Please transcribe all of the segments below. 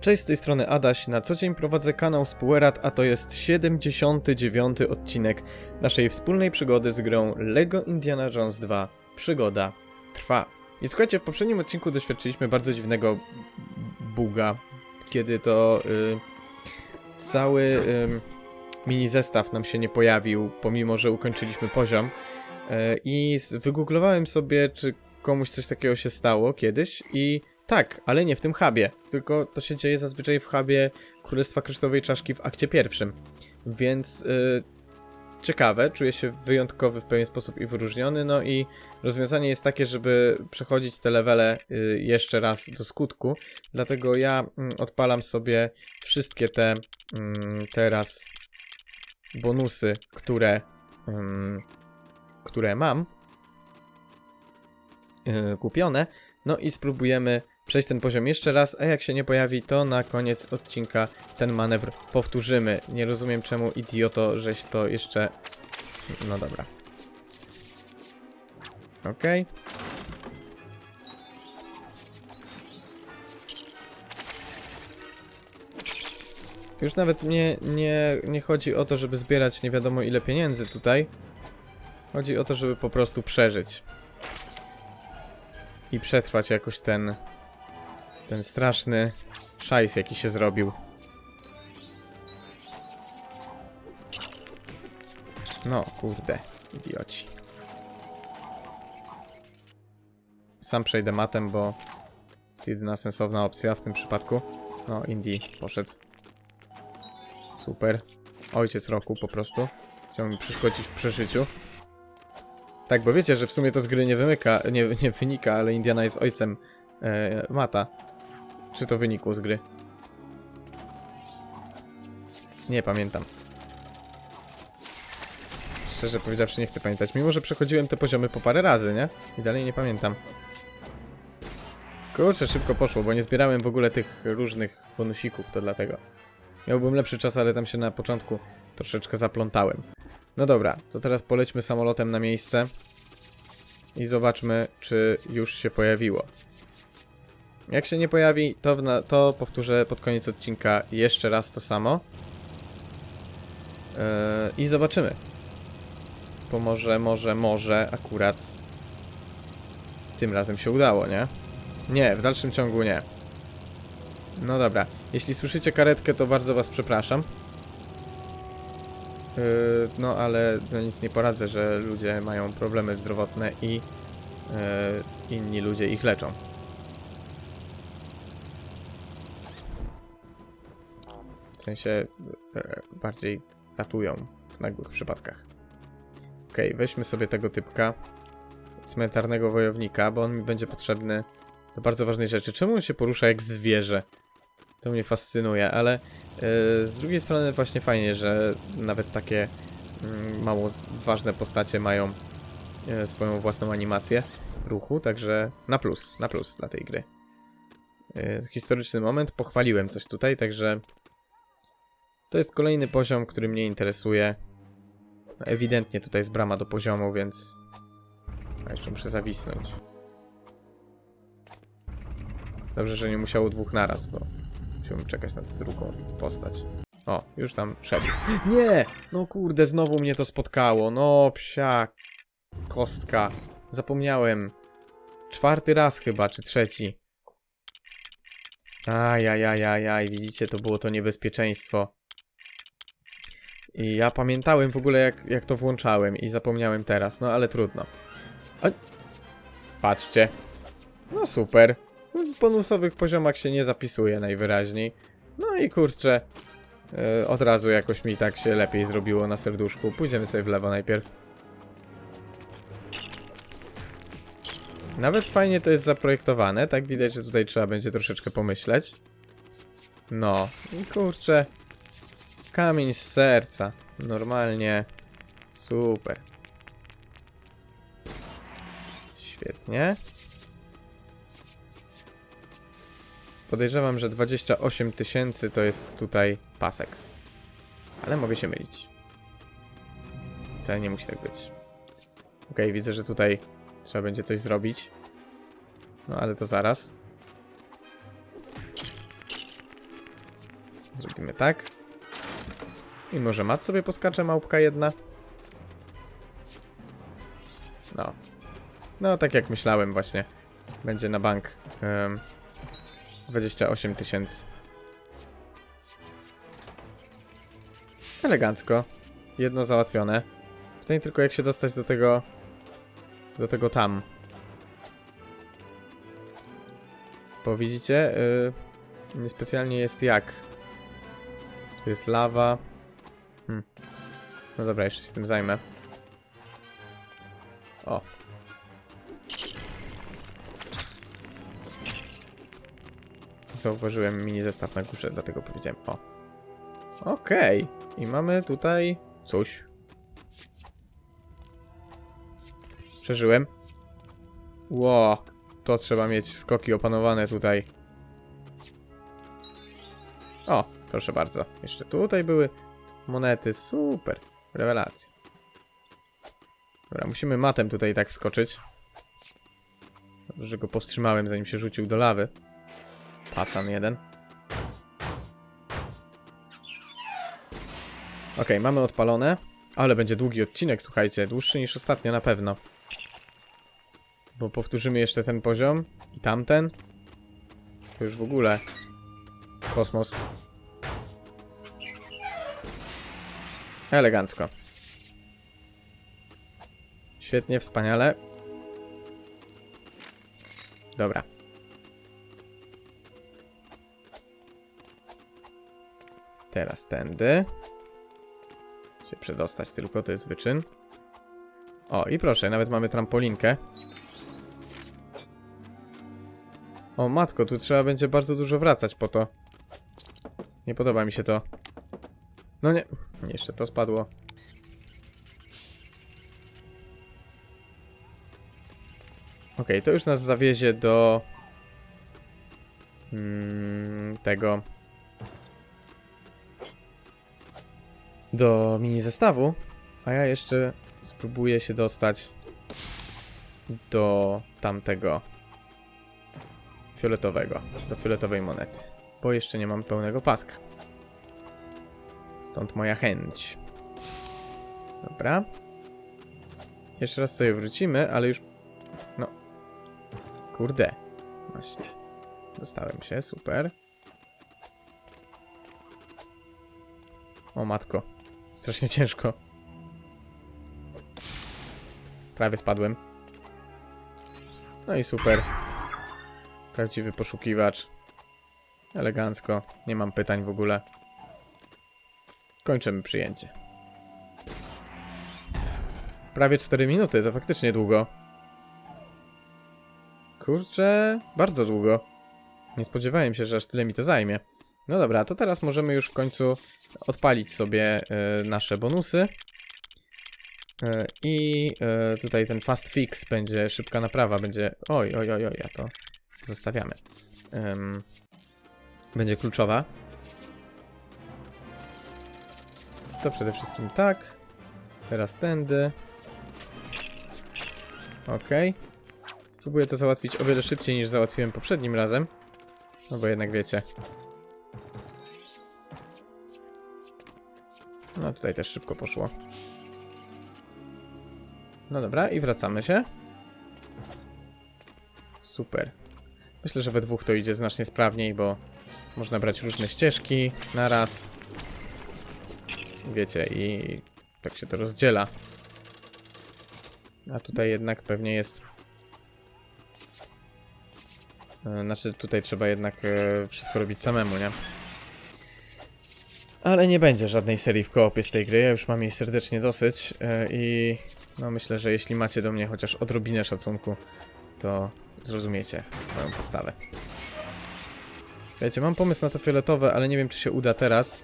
Cześć, z tej strony Adaś. Na co dzień prowadzę kanał Spoilerat, a to jest 79 odcinek naszej wspólnej przygody z grą LEGO Indiana Jones 2. Przygoda trwa. I słuchajcie, w poprzednim odcinku doświadczyliśmy bardzo dziwnego buga, kiedy to y, cały y, mini zestaw nam się nie pojawił, pomimo że ukończyliśmy poziom. Y, I wygooglowałem sobie, czy komuś coś takiego się stało kiedyś i tak, ale nie w tym hubie, tylko to się dzieje zazwyczaj w hubie Królestwa Kryształowej Czaszki w akcie pierwszym. Więc y, ciekawe, czuję się wyjątkowy w pewien sposób i wyróżniony, no i rozwiązanie jest takie, żeby przechodzić te levele y, jeszcze raz do skutku, dlatego ja mm, odpalam sobie wszystkie te mm, teraz bonusy, które, mm, które mam y, kupione, no i spróbujemy przejść ten poziom jeszcze raz, a jak się nie pojawi, to na koniec odcinka ten manewr powtórzymy. Nie rozumiem czemu idioto, żeś to jeszcze... No dobra. Okej. Już nawet mnie nie, nie chodzi o to, żeby zbierać nie wiadomo ile pieniędzy tutaj. Chodzi o to, żeby po prostu przeżyć. I przetrwać jakoś ten... Ten straszny szajs, jaki się zrobił. No, kurde, idioci. Sam przejdę matem, bo jest jedyna sensowna opcja w tym przypadku. No, Indie poszedł. Super. Ojciec roku po prostu. Chciał mi przeszkodzić w przeżyciu. Tak, bo wiecie, że w sumie to z gry nie wymyka, nie, nie wynika, ale Indiana jest ojcem e, Mata. Czy to wynikło z gry? Nie pamiętam. Szczerze powiedziawszy nie chcę pamiętać, mimo że przechodziłem te poziomy po parę razy, nie? I dalej nie pamiętam. Kurczę, szybko poszło, bo nie zbierałem w ogóle tych różnych bonusików, to dlatego. Miałbym lepszy czas, ale tam się na początku troszeczkę zaplątałem. No dobra, to teraz polećmy samolotem na miejsce i zobaczmy, czy już się pojawiło. Jak się nie pojawi, to, to powtórzę pod koniec odcinka jeszcze raz to samo. Yy, I zobaczymy. Bo może, może, może akurat tym razem się udało, nie? Nie, w dalszym ciągu nie. No dobra. Jeśli słyszycie karetkę, to bardzo was przepraszam. Yy, no ale no nic nie poradzę, że ludzie mają problemy zdrowotne i yy, inni ludzie ich leczą. W sensie e, bardziej ratują w nagłych przypadkach. Okej, weźmy sobie tego typka cmentarnego wojownika, bo on mi będzie potrzebny do bardzo ważnej rzeczy. Czemu on się porusza jak zwierzę? To mnie fascynuje, ale e, z drugiej strony właśnie fajnie, że nawet takie mm, mało ważne postacie mają e, swoją własną animację ruchu, także na plus, na plus dla tej gry. E, historyczny moment, pochwaliłem coś tutaj, także to jest kolejny poziom, który mnie interesuje. Ewidentnie tutaj jest brama do poziomu, więc a jeszcze muszę zawisnąć. Dobrze, że nie musiało dwóch naraz, bo musiałbym czekać na tę drugą postać. O, już tam szedł. Nie! No kurde, znowu mnie to spotkało. No, psia kostka. Zapomniałem. Czwarty raz chyba, czy trzeci. Ajajajajaj, widzicie, to było to niebezpieczeństwo. I ja pamiętałem w ogóle, jak, jak to włączałem i zapomniałem teraz, no ale trudno. A... Patrzcie. No super. W bonusowych poziomach się nie zapisuje najwyraźniej. No i kurczę, yy, od razu jakoś mi tak się lepiej zrobiło na serduszku. Pójdziemy sobie w lewo najpierw. Nawet fajnie to jest zaprojektowane, tak widać, że tutaj trzeba będzie troszeczkę pomyśleć. No, i kurczę, kamień z serca. Normalnie, super. Świetnie. Podejrzewam, że 28 tysięcy to jest tutaj pasek. Ale mogę się mylić. Wcale nie musi tak być. Okej, widzę, że tutaj trzeba będzie coś zrobić. No ale to zaraz. Zrobimy tak. I może mat sobie poskacze małpka jedna. No. No, tak jak myślałem właśnie. Będzie na bank. em, 28 tysięcy. Elegancko. Jedno załatwione. Pytanie tylko jak się dostać do tego... Do tego tam. Bo widzicie, yy, niespecjalnie jest jak. Tu jest lawa. No dobra, jeszcze się tym zajmę. O. Zauważyłem mini zestaw na górze, dlatego powiedziałem o. Okej. I mamy tutaj coś. Przeżyłem. Ło, to trzeba mieć skoki opanowane tutaj. O, proszę bardzo. Jeszcze tutaj były monety. Super. Rewelacja. Dobra, musimy matem tutaj tak wskoczyć. Dobrze, że go powstrzymałem, zanim się rzucił do lawy. Pacan jeden. Okej, mamy odpalone. Ale będzie długi odcinek, słuchajcie. Dłuższy niż ostatnio na pewno. Bo powtórzymy jeszcze ten poziom i tamten. To już w ogóle kosmos. Elegancko. Świetnie, wspaniale. Dobra. Teraz tędy. Się przedostać tylko, to jest wyczyn. O, i proszę, nawet mamy trampolinkę. O matko, tu trzeba będzie bardzo dużo wracać po to. Nie podoba mi się to. No nie, jeszcze to spadło. Okej, to już nas zawiezie do mm, tego do mini zestawu, a ja jeszcze spróbuję się dostać do tamtego fioletowego, do fioletowej monety, bo jeszcze nie mam pełnego paska. Stąd moja chęć. Dobra. Jeszcze raz sobie wrócimy, ale już... No. Kurde. Właśnie. Dostałem się, super. O matko. Strasznie ciężko. Prawie spadłem. No i super. Prawdziwy poszukiwacz. Elegancko. Nie mam pytań w ogóle. Kończymy przyjęcie. Prawie 4 minuty, to faktycznie długo. Kurczę, bardzo długo. Nie spodziewałem się, że aż tyle mi to zajmie. No dobra, to teraz możemy już w końcu odpalić sobie e, nasze bonusy. E, I e, tutaj ten fast fix będzie, szybka naprawa będzie... Oj, oj, oj, oj, ja to zostawiamy. Em, będzie kluczowa. To przede wszystkim tak. Teraz tędy. Ok. Spróbuję to załatwić o wiele szybciej niż załatwiłem poprzednim razem. No bo jednak wiecie. No tutaj też szybko poszło. No dobra, i wracamy się. Super. Myślę, że we dwóch to idzie znacznie sprawniej, bo można brać różne ścieżki na raz. Wiecie, i tak się to rozdziela. A tutaj jednak pewnie jest... E, Znaczy tutaj trzeba jednak e, wszystko robić samemu, nie? Ale nie będzie żadnej serii w koopie z tej gry, ja już mam jej serdecznie dosyć e, i no myślę, że jeśli macie do mnie chociaż odrobinę szacunku, to zrozumiecie moją postawę. Wiecie, mam pomysł na to fioletowe, ale nie wiem czy się uda teraz.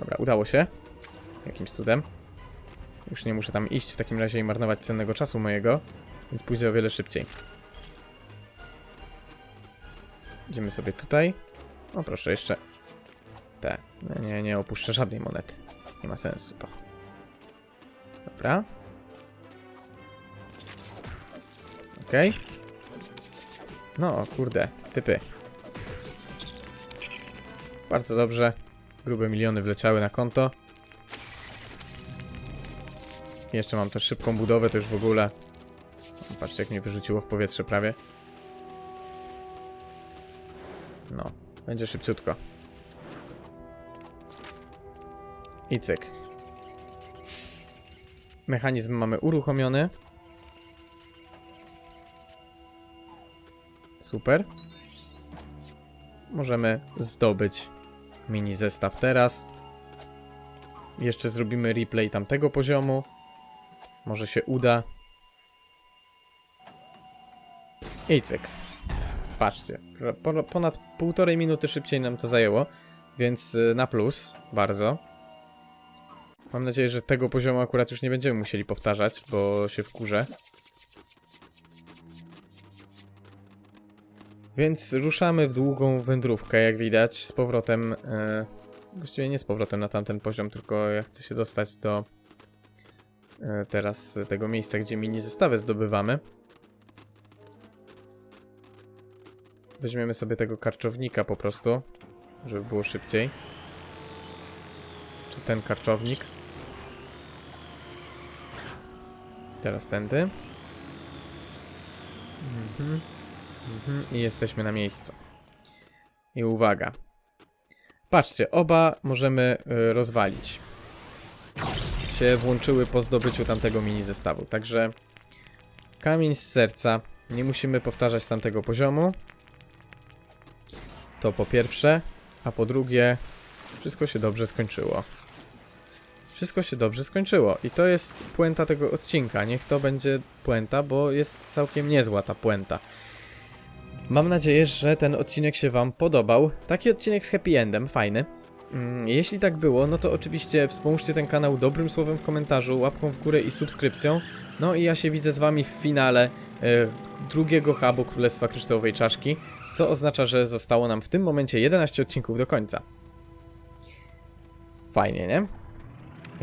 Dobra, udało się. Jakimś cudem. Już nie muszę tam iść w takim razie i marnować cennego czasu mojego, więc pójdzie o wiele szybciej. Idziemy sobie tutaj. O proszę, jeszcze te. No, nie, nie opuszczę żadnej monety. Nie ma sensu to. Dobra. Okej. No, kurde, typy. Bardzo dobrze. Grube miliony wleciały na konto. Jeszcze mam też szybką budowę, to już w ogóle. Patrzcie, jak mnie wyrzuciło w powietrze prawie. No, będzie szybciutko. I cyk. Mechanizm mamy uruchomiony. Super. Możemy zdobyć mini zestaw teraz. Jeszcze zrobimy replay tamtego poziomu. Może się uda. I cyk. Patrzcie, po- ponad półtorej minuty szybciej nam to zajęło, więc y, na plus, bardzo. Mam nadzieję, że tego poziomu akurat już nie będziemy musieli powtarzać, bo się wkurzę. Więc ruszamy w długą wędrówkę, jak widać, z powrotem. E, właściwie nie z powrotem na tamten poziom, tylko ja chcę się dostać do e, teraz tego miejsca, gdzie mini zestawy zdobywamy. Weźmiemy sobie tego karczownika po prostu, żeby było szybciej. Czy ten karczownik? Teraz tędy. Mhm. Mhm. I jesteśmy na miejscu. I uwaga. Patrzcie, oba możemy y, rozwalić. Się włączyły po zdobyciu tamtego mini zestawu. Także kamień z serca. Nie musimy powtarzać tamtego poziomu. To po pierwsze. A po drugie, wszystko się dobrze skończyło. Wszystko się dobrze skończyło. I to jest puenta tego odcinka. Niech to będzie puenta, bo jest całkiem niezła ta puenta. Mam nadzieję, że ten odcinek się Wam podobał. Taki odcinek z happy endem, fajny. Mm, Jeśli tak było, no to oczywiście wspomóżcie ten kanał dobrym słowem w komentarzu, łapką w górę i subskrypcją. No i ja się widzę z Wami w finale e, drugiego hubu Królestwa Kryształowej Czaszki, co oznacza, że zostało nam w tym momencie 11 odcinków do końca. Fajnie, nie?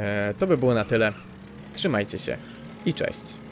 E, to by było na tyle. Trzymajcie się i cześć.